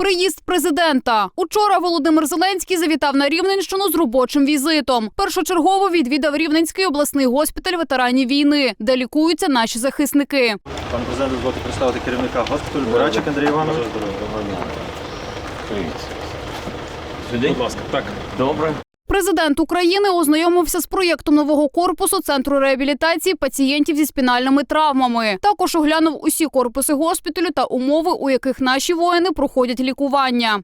Приїзд президента. Учора Володимир Зеленський завітав на Рівненщину з робочим візитом. Першочергово відвідав Рівненський обласний госпіталь ветеранів війни, де лікуються наші захисники. Пан президент дозволити представити керівника госпіталю Бурачик Андрій Іванович. Будь ласка, так. Добре. Президент України ознайомився з проєктом нового корпусу центру реабілітації пацієнтів зі спінальними травмами. Також оглянув усі корпуси госпіталю та умови, у яких наші воїни проходять лікування.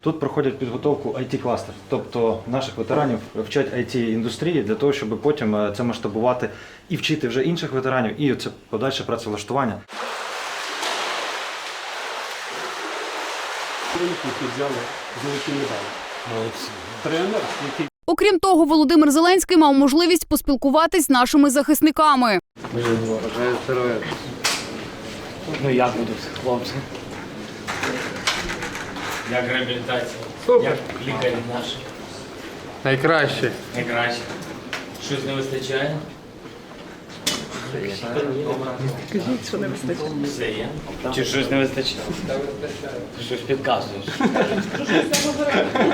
Тут проходять підготовку it кластер тобто наших ветеранів вчать it індустрії для того, щоб потім е, це масштабувати і вчити вже інших ветеранів, і це подальше працевлаштування. Окрім того, Володимир Зеленський мав можливість поспілкуватись з нашими захисниками. Ну як будуть хлопці? Як реабілітація? Як лікарі наші? Найкраще. Найкраще. Щось не вистачає? Кажіть, що не вистачає. Чи щось не вистачає? Щось підказуєш.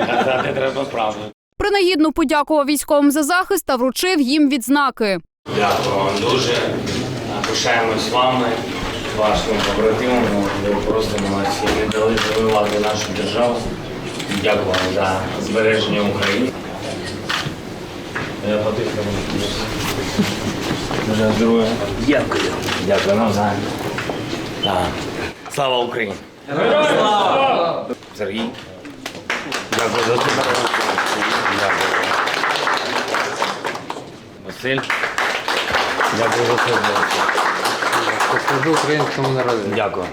Казати треба правду. Принагідно подякував військовим за захист та вручив їм відзнаки. Дякую вам дуже. Пишаємось вами, вашими побратимами. Ви просто молодці. Не дали завоювати нашу державу. Дякую вам за збереження України. Я потихну. Бажаю здоров'я. Дякую. Дякую навзаєм. Так. Слава Україні! Героям слава! Сергій. Дякую за тебе. Дякую. Василь. Дякую за це. Послужу українському народу. Дякую.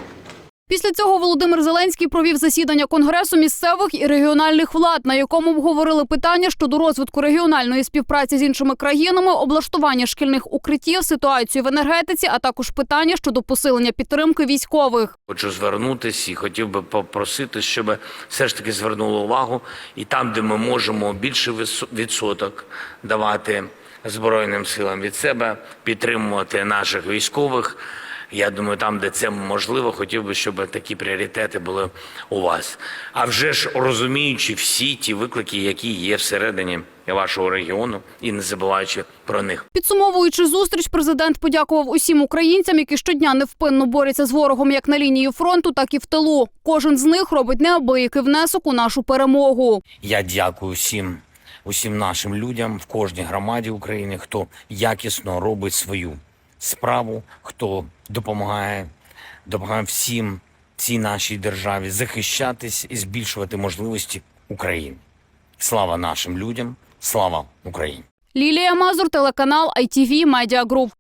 Після цього Володимир Зеленський провів засідання конгресу місцевих і регіональних влад, на якому обговорили питання щодо розвитку регіональної співпраці з іншими країнами, облаштування шкільних укриттів, ситуацію в енергетиці, а також питання щодо посилення підтримки військових. Хочу звернутися і хотів би попросити, щоб все ж таки звернули увагу і там, де ми можемо більше відсоток давати Збройним силам від себе, підтримувати наших військових. Я думаю, там, де це можливо, хотів би, щоб такі пріоритети були у вас. А вже ж розуміючи всі ті виклики, які є всередині вашого регіону, і не забуваючи про них. Підсумовуючи зустріч, президент подякував усім українцям, які щодня невпинно борються з ворогом як на лінії фронту, так і в тилу. Кожен з них робить неабиякий внесок у нашу перемогу. Я дякую всім, усім нашим людям в кожній громаді України, хто якісно робить свою справу, хто допомагає, допомагає всім цій нашій державі захищатись і збільшувати можливості України. Слава нашим людям, слава Україні! Лілія Мазур, телеканал ITV Media Group.